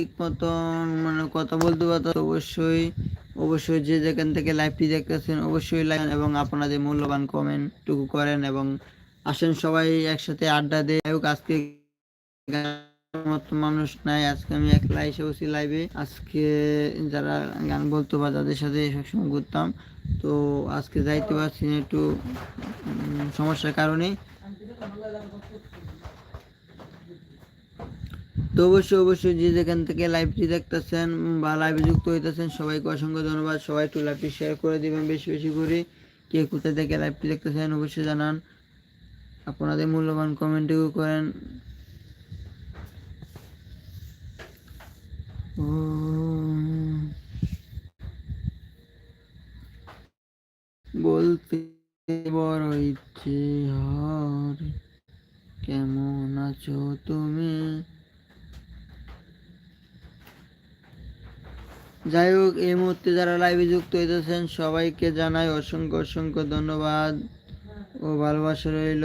ঠিক মতন মানে কথা বলতে পারতো, অবশ্যই অবশ্যই যে যেখান থেকে লাইভটি দেখতেছেন, অবশ্যই লাইক এবং আপনাদের মূল্যবান কমেন্টটুকু করেন এবং আসেন সবাই একসাথে আড্ডা দেয়। আজকে মানুষ নাই, আজকে আমি একলা এসে বসি লাইভে আজকে যারা গান বলতো বা যাদের সাথে সবসময় ঘুরতাম, তো আজকে যাইতে পারছি না একটু সমস্যার কারণে। তো অবশ্যই অবশ্যই যে যেখান থেকে লাইভটি দেখতেছেন বা লাইভে যুক্ত হইতেছেন, সবাইকে অসংখ্য ধন্যবাদ। সবাই একটু লাইভটি শেয়ার করে দিবেন বেশি বেশি করে। কে কোথায় থেকে লাইভটি দেখতেছেন অবশ্যই জানান। আপনাদের মূল্যবান কমেন্টও করেন। বলতে বড় ইচ্ছে হয় কেমন আছো তুমি? যাই হোক, এই মুহূর্তে যারা লাইভে যুক্ত হইতেছেন, সবাইকে জানাই অসংখ্য অসংখ্য ধন্যবাদ ও ভালোবাসা রইল।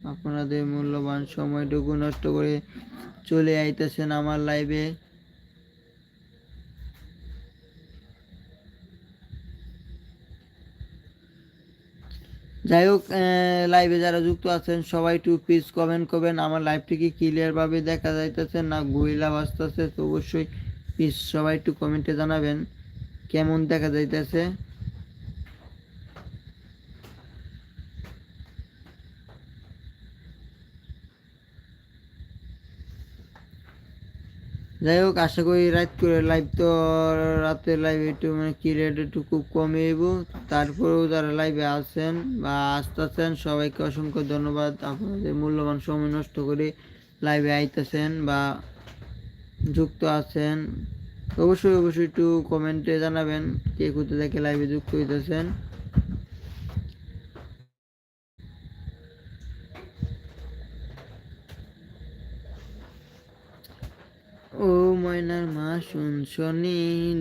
আপনাদের মূল্যবান সময়টুকু নষ্ট করে চলে আইতেছেন আমার লাইভে যাই হোক লাইভে যারা যুক্ত আছেন, সবাই টু প্লিজ কমেন্ট করবেন। আমার লাইভটি কি ক্লিয়ার ভাবে দেখা যাইতেছে না গুইলা বাজতেছে, তো অবশ্যই প্লিজ সবাই একটু কমেন্টে জানাবেন কেমন দেখা যাইতেছে। যাই হোক, আশা করি রাত করে লাইভ তো রাতের লাইভ একটু মানে ক্লিয়ার একটু খুব কমে এবো তারপরেও যারা লাইভে আছেন বা আসতেছেন সবাইকে অসংখ্য ধন্যবাদ। আপনাদের মূল্যবান সময় নষ্ট করে লাইভে আইতেছেন বা যুক্ত আছেন, অবশ্যই অবশ্যই একটু কমেন্টে জানাবেন কে কোথা থেকে লাইভে যুক্ত হইতেছেন। ও ময়নার মা শুনছনি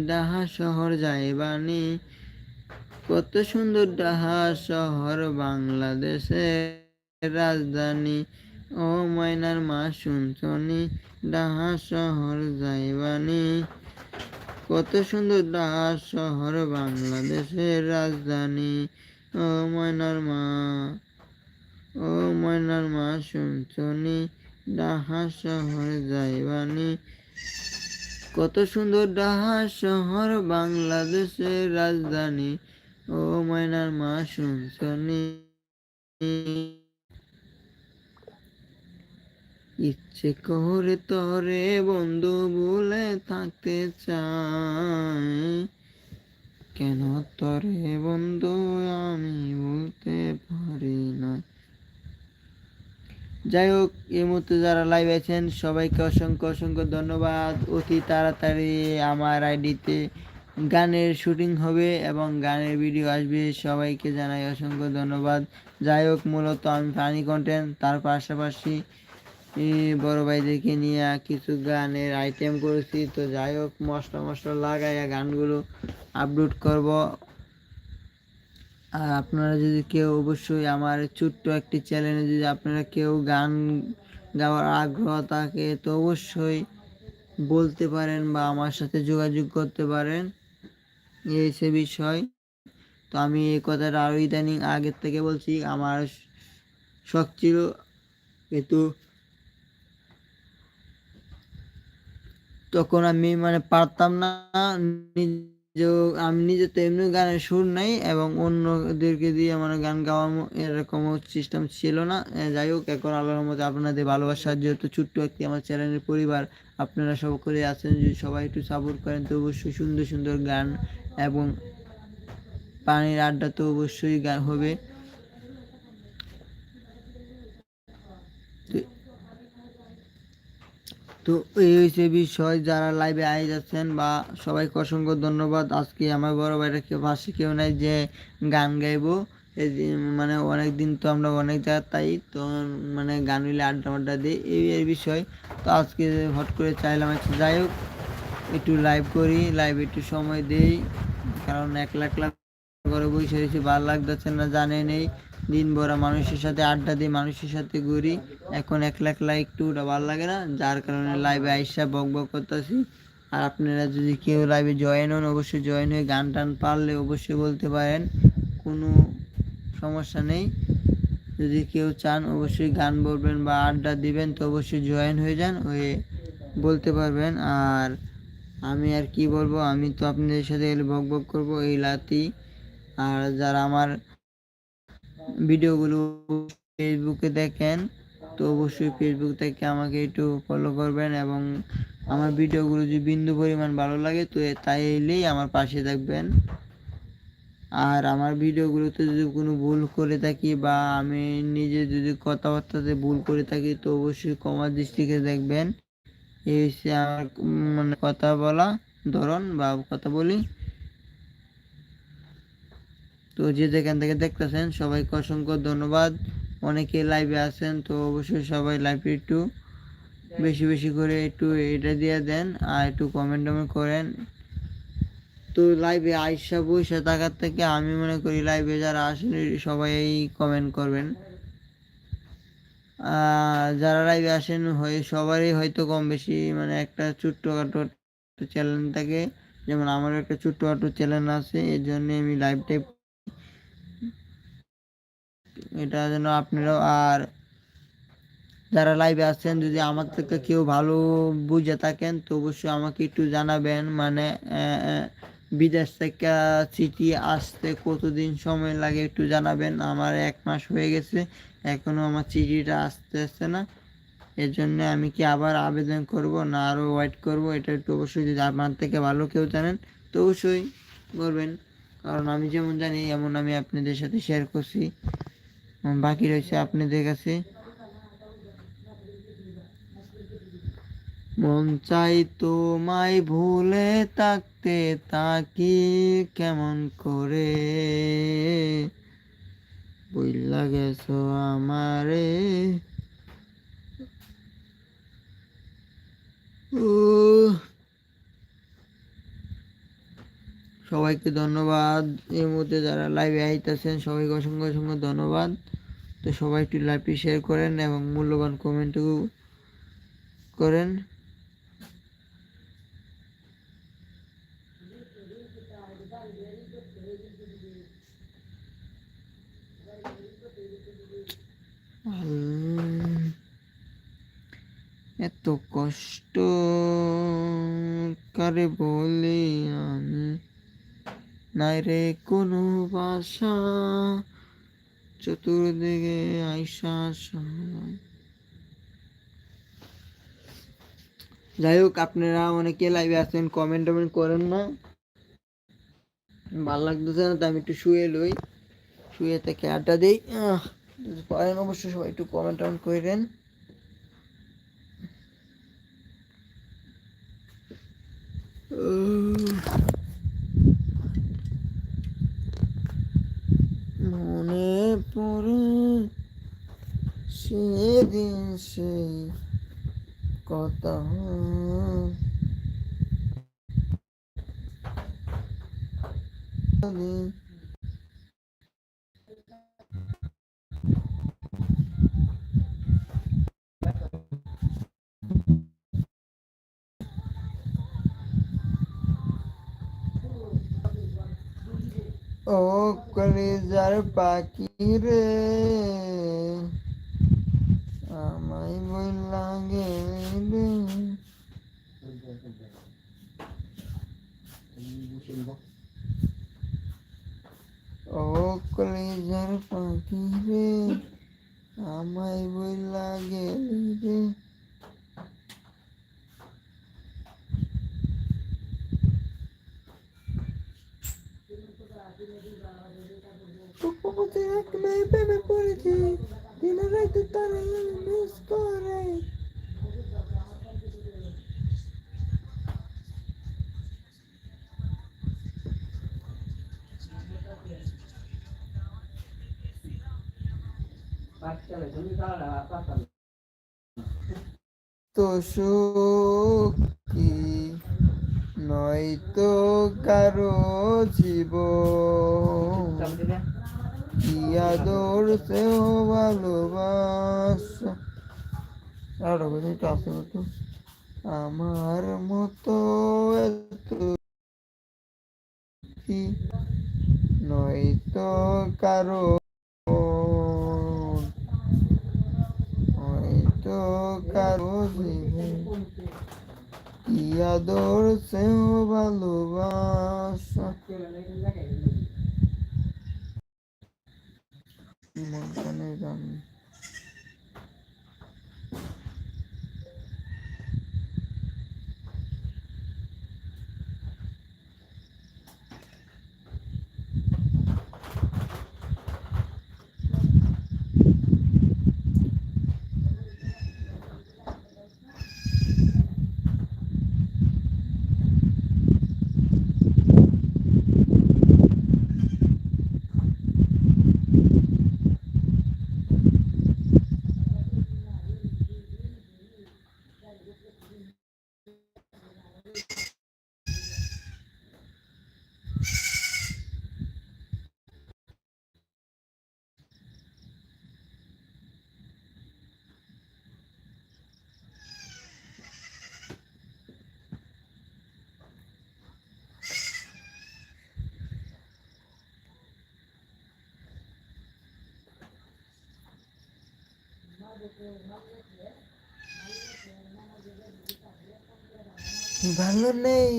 ডাহা শহর যাইবানি কত সুন্দর ডাহা শহর বাংলাদেশের রাজধানী। ও ময়নার মা শুনছনি, ডাহা শহর যাইবানি। কত সুন্দর ডাহা শহর বাংলাদেশের রাজধানী। ও ময়নার মা, ও ময়নার মা শুনছনি, ডাহা শহর যাইবানি। কত সুন্দর ডাহা শহর বাংলাদেশের রাজধানী। ও ময়নার মা শুনছনি। ইচ্ছে করে তরে বন্ধু বলে থাকতে চাই কেন তরে বন্ধু আমি বলতে পারি না। যাই হোক, এই মুহূর্তে যারা লাইভ আছেন, সবাইকে অসংখ্য অসংখ্য ধন্যবাদ। অতি তাড়াতাড়ি আমার আইডিতে গানের শুটিং হবে এবং গানের ভিডিও আসবে। সবাইকে জানাই অসংখ্য ধন্যবাদ। যাই হোক, মূলত আমি ফানি কন্টেন্ট তার পাশাপাশি বড় ভাইদেরকে নিয়ে কিছু গানের আইটেম করেছি। তো যাই হোক, মশলা মশলা লাগাইয়া গানগুলো আপলোড করব। আর আপনারা যদি কেউ অবশ্যই আমার ছোট্ট একটি চ্যানেলে যদি আপনারা কেউ গান গাওয়ার আগ্রহ থাকে, তো অবশ্যই বলতে পারেন বা আমার সাথে যোগাযোগ করতে পারেন। এই সে বিষয়। তো আমি এই কথাটা আরও ইদানিং আগের থেকে বলছি, আমার শখ ছিল, কিন্তু তখন আমি মানে পারতাম না নিজে আমি নিজে তো এমনি গানের সুর নাই এবং অন্যদেরকে দিয়ে মানে গান গাওয়া এরকম সিস্টেম ছিল না। যাই হোক, এখন আল্লাহর মধ্যে আপনাদের ভালোবাসার যেহেতু ছোট্ট একটি আমার চ্যানেলের পরিবার, আপনারা সব করে আছেন, যদি সবাই একটু সাপোর্ট করেন তো অবশ্যই সুন্দর সুন্দর গান এবং পানির আড্ডা তো অবশ্যই গান হবে তো- তো এই হয়েছে বিষয়, যারা লাইভে আই যাচ্ছেন বা সবাইকে অসংখ্য ধন্যবাদ। আজকে আমার বড় ভাইটা কেউ পাশে কেউ নাই যে গান গাইবো। এই মানে অনেক দিন তো আমরা অনেক জায়গা তাই তো মানে গান হইলে আড্ডা মাড্ডা দিই। এই এই বিষয়। তো আজকে হট করে চাইলাম আচ্ছা যাই হোক, একটু লাইভ করি লাইভ একটু সময় দেই। কারণ এক লাখ লাখ করে বসে রয়েছে, ভালো লাগতেছে না জানে নেই। দিন ভরা মানুষের সাথে আড্ডা দিই, মানুষের সাথে ঘুরি। এখন একলা একলা একটু ওটা ভালো লাগে না, যার কারণে লাইভে আইসা বক বক করতেছি। আর আপনারা যদি কেউ লাইভে জয়েন হন, অবশ্যই জয়েন হয়ে গান টান পারলে অবশ্যই বলতে পারেন, কোনো সমস্যা নেই। যদি কেউ চান, অবশ্যই গান বলবেন বা আড্ডা দিবেন, তো অবশ্যই জয়েন হয়ে যান, হয়ে বলতে পারবেন। আর আমি আর কি বলব, আমি তো আপনাদের সাথে বক বক করব, এই লাতি আর যারা আমার ভিডিওগুলো ফেসবুকে দেখেন, তো অবশ্যই ফেসবুক থেকে আমাকে একটু ফলো করবেন এবং আমার ভিডিওগুলো যদি বিন্দু পরিমাণ ভালো লাগে, তো তাই এলেই আমার পাশে থাকবেন। আর আমার ভিডিওগুলোতে যদি কোনো ভুল করে থাকি বা আমি নিজে যদি কথাবার্তাতে ভুল করে থাকি, তো অবশ্যই কমার দৃষ্টিকে দেখবেন। এই হচ্ছে আমার মানে কথা বলা ধরন বা কথা বলি। তো যে যেখান থেকে দেখতেছেন, সবাইকে অসংখ্য ধন্যবাদ। অনেকে লাইভে আছেন, তো অবশ্যই সবাই লাইভে একটু বেশি বেশি করে একটু এটা দিয়ে দেন আর একটু কমেন্ট টমেন্ট করেন। তো লাইভে আইসা বইসা থাকার থেকে আমি মনে করি লাইভে যারা আসেন, সবাই কমেন্ট করবেন। যারা লাইভে আসেন, হয়ে সবারই হয়তো কম বেশি মানে একটা ছোট্টখাটো চ্যানেল থাকে। যেমন আমার একটা ছোট্টখাটো চ্যানেল আছে, এর জন্য আমি লাইভটাই এটা যেন আপনারাও আর যারা লাইভে আছেন, যদি আমার থেকে কেউ ভালো বুঝে থাকেন, তো অবশ্যই আমাকে একটু জানাবেন। মানে বিদেশ থেকে চিঠি আসতে কতদিন সময় লাগে একটু জানাবেন। আমার এক মাস হয়ে গেছে, এখনও আমার চিঠিটা আসতে আসছে না। এর জন্য আমি কি আবার আবেদন করব না আরও ওয়েট করব? এটা একটু অবশ্যই যদি আপনার থেকে ভালো কেউ জানেন, তো অবশ্যই করবেন কারণ আমি যেমন জানি, এমন আমি আপনাদের সাথে শেয়ার করছি। বাকি রয়েছে আপনাদের কাছে মন চাই তোমায় ভুলে থাকতে তাকি কেমন করে বইলা গেছো আমারে উহ। সবাইকে ধন্যবাদ। এর মধ্যে যারা লাইভে আইতেছেন, সবাইকে অসংখ্য অসংখ্য ধন্যবাদ। তো সবাই একটু লাইভটি শেয়ার করেন এবং মূল্যবান কমেন্টও করেন। এত কষ্ট। কারে বলি আমি? নাই রে কোনো বাসা। চতুর্দিকে আইসা যাই হোক, আপনারা অনেকে লাইভে আছেন কমেন্ট টমেন্ট করেন না। ভালো লাগতেছে না, তো আমি একটু শুয়ে লই। শুয়ে থেকে আড্ডা দিই। পারেন অবশ্যই সবাই একটু কমেন্ট টমেন্ট করেন। মনে পড়ে সেদিন সেই কথা ও কলিজার পাখি রে। আমায় বই লাগে রে। ও কলিজার পাখি রে, আমায় বই লাগে রে। কুকুরতে এক মেয়ে প্রেমে পড়েছে দিনে রাতে তারা মিস করে। তো সুখী নয়তো কারও জীবন। কি আদর সেও ভালোবাসা। আর তো আছে তো আমার মতো নয়তো কারও হয়তো কারও আদর সেও ভালোবাসা মনখানে গান ভালো নেই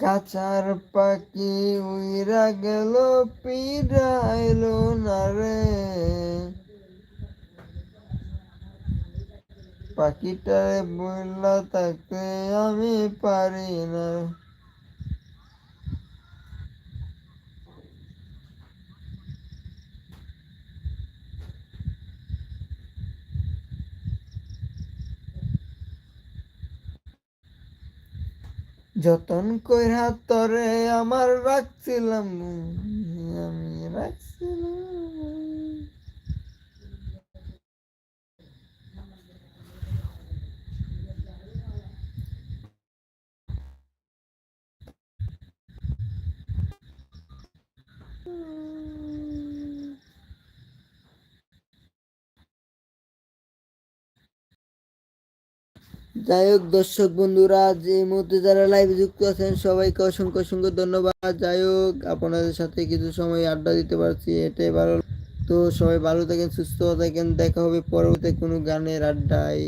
কাছার পাখি উইরা গেল পিড়াইল না রে। পাখিটারে বললা তাকে আমি পারি না। যতন কইরা তরে আমার রাখছিলাম আমি রাখছিলাম। যাই হোক, দর্শক বন্ধুরা, যে মুহূর্তে যারা লাইভে যুক্ত আছেন, সবাইকে অসংখ্য অসংখ্য ধন্যবাদ। যাই হোক, আপনাদের সাথে কিছু সময় আড্ডা দিতে পারছি, এটাই ভালো। তো সবাই ভালো থাকেন, সুস্থ থাকেন, দেখা হবে পরবর্তী কোনো গানের আড্ডায়।